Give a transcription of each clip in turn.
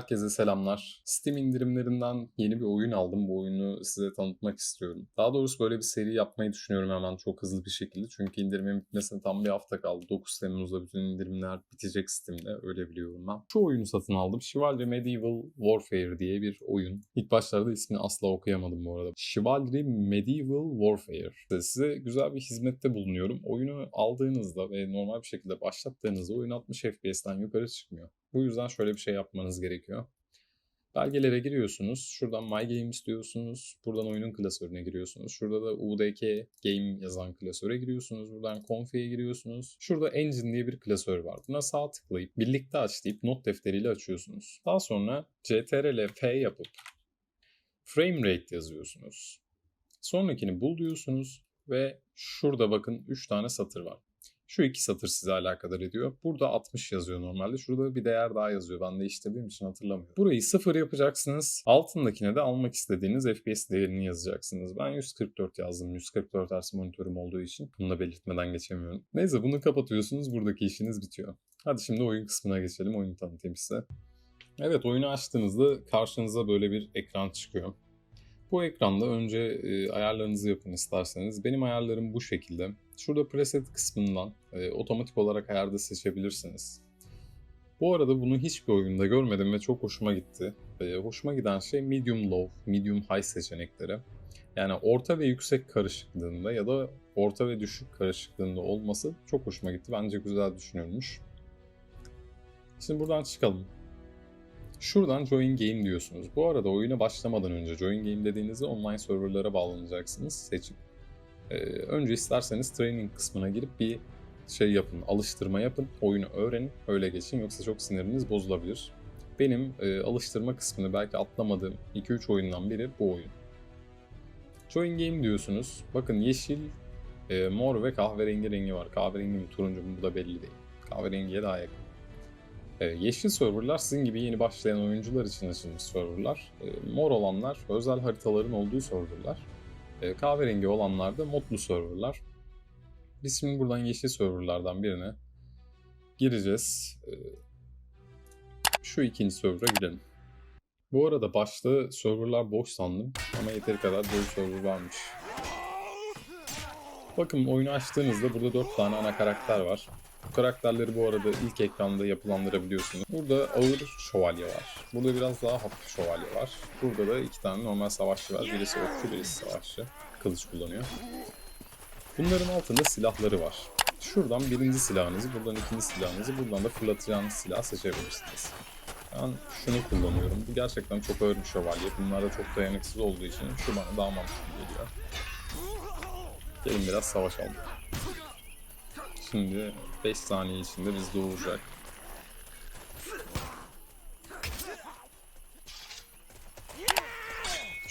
Herkese selamlar. Steam indirimlerinden yeni bir oyun aldım. Bu oyunu size tanıtmak istiyorum. Daha doğrusu böyle bir seri yapmayı düşünüyorum hemen çok hızlı bir şekilde. Çünkü indirimin bitmesine tam bir hafta kaldı. 9 Temmuz'da bütün indirimler bitecek Steam'de. Öyle biliyorum ben. Şu oyunu satın aldım. Chivalry Medieval Warfare diye bir oyun. İlk başlarda ismini asla okuyamadım bu arada. Chivalry Medieval Warfare. Size güzel bir hizmette bulunuyorum. Oyunu aldığınızda ve normal bir şekilde başlattığınızda oyun 60 FPS'ten yukarı çıkmıyor. Bu yüzden şöyle bir şey yapmanız gerekiyor. Belgelere giriyorsunuz. Şuradan My Games diyorsunuz. Buradan oyunun klasörüne giriyorsunuz. Şurada da UDK Game yazan klasöre giriyorsunuz. Buradan Config'e giriyorsunuz. Şurada Engine diye bir klasör var. Buna sağ tıklayıp birlikte aç deyip not defteriyle açıyorsunuz. Daha sonra CTRL F yapıp Frame Rate yazıyorsunuz. Sonrakini bul diyorsunuz ve şurada bakın 3 tane satır var. Şu iki satır size alakadar ediyor. Burada 60 yazıyor normalde. Şurada bir değer daha yazıyor. Ben değiştirdiğim için hatırlamıyorum. Burayı sıfır yapacaksınız. Altındakine de almak istediğiniz FPS değerini yazacaksınız. Ben 144 yazdım. 144 Hz monitörüm olduğu için. Bunu da belirtmeden geçemiyorum. Neyse bunu kapatıyorsunuz. Buradaki işiniz bitiyor. Hadi şimdi oyun kısmına geçelim. Oyunu tanıtayım size. Evet oyunu açtığınızda karşınıza böyle bir ekran çıkıyor. Bu ekranda önce e, ayarlarınızı yapın isterseniz. Benim ayarlarım bu şekilde. Şurada preset kısmından e, otomatik olarak ayarda seçebilirsiniz. Bu arada bunu hiçbir oyunda görmedim ve çok hoşuma gitti. E, hoşuma giden şey medium low, medium high seçenekleri. Yani orta ve yüksek karışıklığında ya da orta ve düşük karışıklığında olması çok hoşuma gitti. Bence güzel düşünülmüş. Şimdi buradan çıkalım. Şuradan Join Game diyorsunuz. Bu arada oyuna başlamadan önce Join Game dediğinizde online serverlara bağlanacaksınız seçip. Ee, önce isterseniz training kısmına girip bir şey yapın, alıştırma yapın, oyunu öğrenin, öyle geçin yoksa çok siniriniz bozulabilir. Benim e, alıştırma kısmını belki atlamadığım 2-3 oyundan biri bu oyun. Join Game diyorsunuz. Bakın yeşil, e, mor ve kahverengi rengi var. Kahverengi mi turuncu mu bu da belli değil. Kahverengiye daha yakın. Ee, yeşil serverlar sizin gibi yeni başlayan oyuncular için açılmış serverlar. Ee, mor olanlar özel haritaların olduğu serverlar. Ee, kahverengi olanlar da modlu serverlar. Biz şimdi buradan yeşil serverlardan birine gireceğiz. Ee, şu ikinci server'a girelim. Bu arada başta serverlar boş sandım ama yeteri kadar dolu server varmış. Bakın oyunu açtığınızda burada 4 tane ana karakter var. Bu karakterleri bu arada ilk ekranda yapılandırabiliyorsunuz. Burada ağır şövalye var. Burada biraz daha hafif şövalye var. Burada da iki tane normal savaşçı var. Birisi okçu, birisi savaşçı. Kılıç kullanıyor. Bunların altında silahları var. Şuradan birinci silahınızı, buradan ikinci silahınızı, buradan da fırlatacağınız silah seçebilirsiniz. Ben şunu kullanıyorum. Bu gerçekten çok ağır bir şövalye. Bunlar da çok dayanıksız olduğu için şu bana daha mantıklı geliyor. Gelin biraz savaşalım. Şimdi 5 saniye içinde biz doğuracak.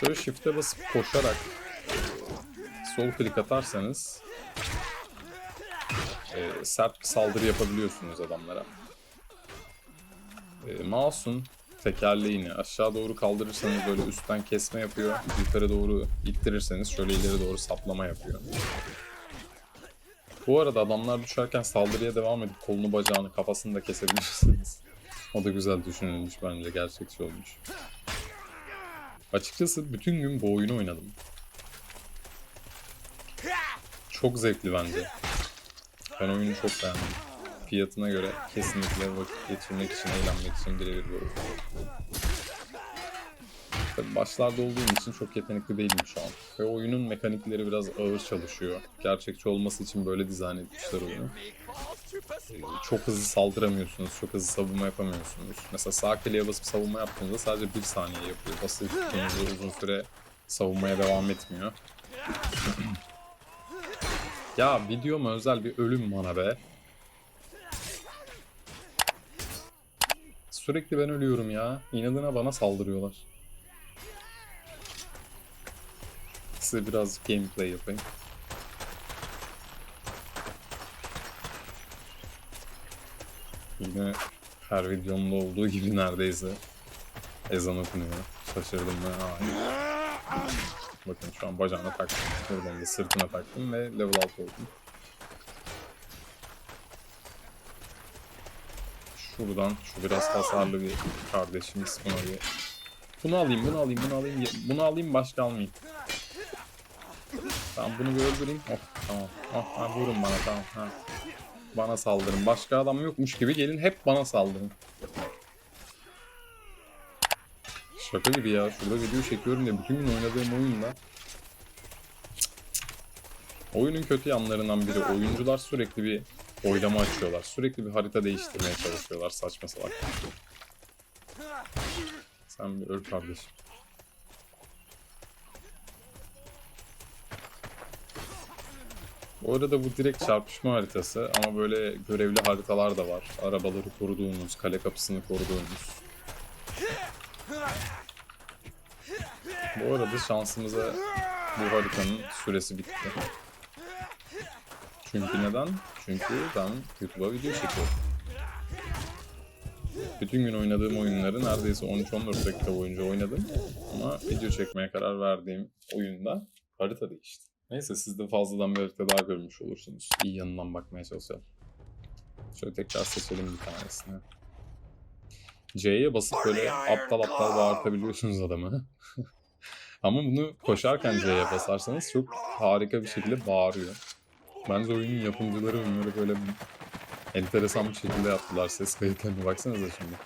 Şöyle shift'e basıp koşarak sol klik atarsanız e, sert bir saldırı yapabiliyorsunuz adamlara. E, mouse'un tekerleğini aşağı doğru kaldırırsanız böyle üstten kesme yapıyor. Yukarı doğru ittirirseniz şöyle ileri doğru saplama yapıyor. Bu arada adamlar düşerken saldırıya devam edip kolunu bacağını kafasını da kesebilirsiniz. o da güzel düşünülmüş bence gerçekçi olmuş. Açıkçası bütün gün bu oyunu oynadım. Çok zevkli bence. Ben oyunu çok beğendim. Fiyatına göre kesinlikle vakit geçirmek için, eğlenmek için birebir bir oyun. Tabii başlarda olduğum için çok yetenekli değilim şu an. Ve oyunun mekanikleri biraz ağır çalışıyor. Gerçekçi olması için böyle dizayn etmişler oyunu. Ee, Çok hızlı saldıramıyorsunuz, çok hızlı savunma yapamıyorsunuz. Mesela sağ kliğe basıp savunma yaptığınızda sadece bir saniye yapıyor. Basılı tuttuğunuzda uzun süre savunmaya devam etmiyor. ya videoma özel bir ölüm bana be. Sürekli ben ölüyorum ya. İnadına bana saldırıyorlar. Size biraz gameplay yapayım. Yine Her videonun da olduğu gibi neredeyse ezan okunuyor. Şaşırdım ve Aa. Bakın şu an bacağına taktım. Buradan da sırtına taktım ve level 6 oldum. Şuradan şu biraz hasarlı bir kardeşimiz buna bir bunu alayım, bunu alayım, bunu alayım, bunu alayım başka almayayım. Tamam bunu bir öldüreyim. Oh tamam. Oh, ha, vurun bana tamam. Ha. Bana saldırın. Başka adam yokmuş gibi gelin hep bana saldırın. Şaka gibi ya. Şurada video çekiyorum ya bütün gün oynadığım oyunda. Oyunun kötü yanlarından biri. Oyuncular sürekli bir oylama açıyorlar. Sürekli bir harita değiştirmeye çalışıyorlar saçma salak. Sen bir öl kardeşim. Bu arada bu direkt çarpışma haritası ama böyle görevli haritalar da var. Arabaları koruduğunuz, kale kapısını koruduğunuz. Bu arada şansımıza bu haritanın süresi bitti. Çünkü neden? Çünkü ben YouTube'a video çekiyorum. Bütün gün oynadığım oyunları neredeyse 13-14 dakika boyunca oynadım. Ama video çekmeye karar verdiğim oyunda harita değişti. Neyse siz de fazladan harita daha görmüş olursunuz. İyi yanından bakmaya çalışalım. Şöyle tekrar seçelim bir tanesini. C'ye basıp böyle aptal aptal bağırtabiliyorsunuz adamı. Ama bunu koşarken C'ye basarsanız çok harika bir şekilde bağırıyor. Bence oyunun yapımcıları bunları böyle enteresan bir şekilde yaptılar ses kayıtlarına baksanıza şimdi.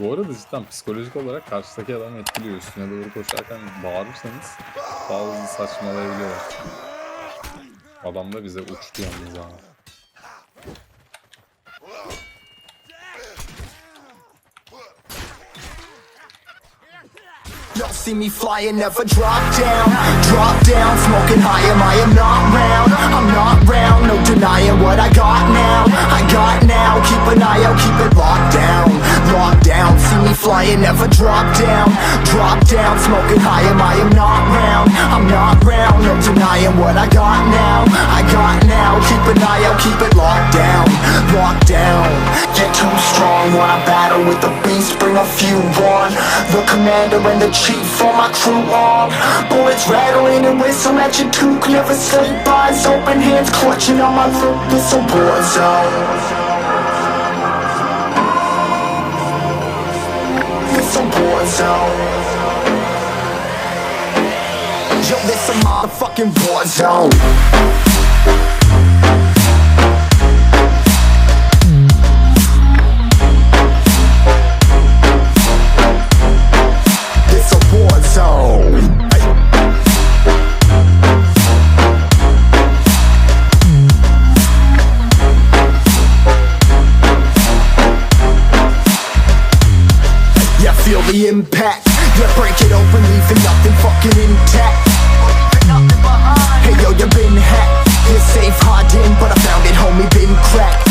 Bu arada cidden psikolojik olarak karşıdaki adam etkiliyor. Üstüne doğru koşarken bağırırsanız hızlı saçmalayabiliyorlar. Adam da bize uçtu yalnız ha. See me flying, never drop down. Drop down, smoking high, am I am not round. I'm not round, no denying what I got now. I got now, keep an eye out, keep it locked down. Flying, never drop down. Drop down, smoking high, am I am not round. I'm not round, no denying what I got now. I got now, keep an eye out, keep it locked down. Locked down, get too strong when I battle with the beast, bring a few on. The commander and the chief for my crew on. Bullets rattling and whistle at your toque, never sleep. Eyes open, hands clutching on my throat. It's a war zone. Zone. Yo, this a motherfucking war zone. Feel the impact. Yeah, break it open, leaving nothing fucking intact. Hey yo, you been hacked. You're safe hiding, but I found it, homie, been cracked.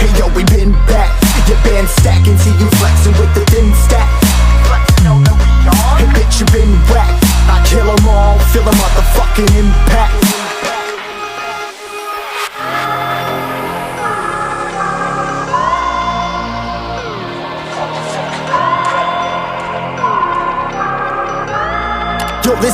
Hey yo, we been back. Your band stacking, see you flexing with the thin stack. Hey bitch, you been whacked. I kill 'em all, feel a motherfucking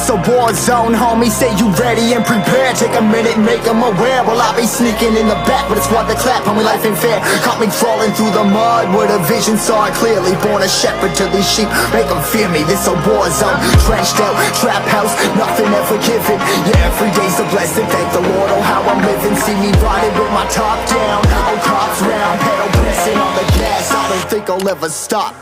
This a war zone, homie. Say you ready and prepared. Take a minute, make them aware. Well, I be sneaking in the back, but it's what the clap, homie. Life ain't fair. Caught me crawling through the mud where the vision saw it clearly. Born a shepherd to these sheep, make them fear me. This a war zone, trenched out, trap house, nothing ever given. Yeah, every day's a blessing. Thank the Lord, on how I'm living. See me riding with my top down. Oh, cops round, pedal pressing on the gas. I don't think I'll ever stop.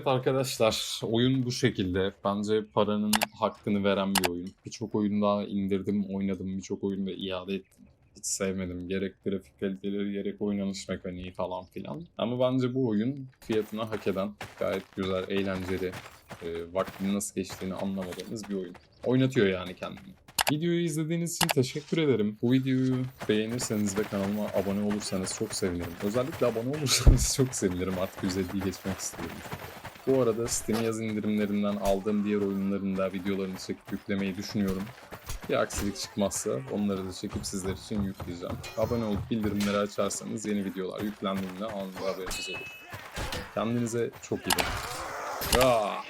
Evet arkadaşlar oyun bu şekilde. Bence paranın hakkını veren bir oyun. Birçok oyun daha indirdim, oynadım. Birçok oyunda iade ettim. hiç sevmedim. Gerek grafik kaliteleri gerek oynanış mekaniği falan filan. Ama bence bu oyun fiyatına hak eden gayet güzel, eğlenceli, e, vaktinin nasıl geçtiğini anlamadığınız bir oyun. Oynatıyor yani kendini. Videoyu izlediğiniz için teşekkür ederim. Bu videoyu beğenirseniz ve kanalıma abone olursanız çok sevinirim. Özellikle abone olursanız çok sevinirim. Artık 150'yi geçmek istiyorum. Bu arada Steam yaz indirimlerinden aldığım diğer oyunların da videolarını çekip yüklemeyi düşünüyorum. Bir aksilik çıkmazsa onları da çekip sizler için yükleyeceğim. Abone olup bildirimleri açarsanız yeni videolar yüklendiğinde anında haberiniz olur. Kendinize çok iyi bakın. Ya.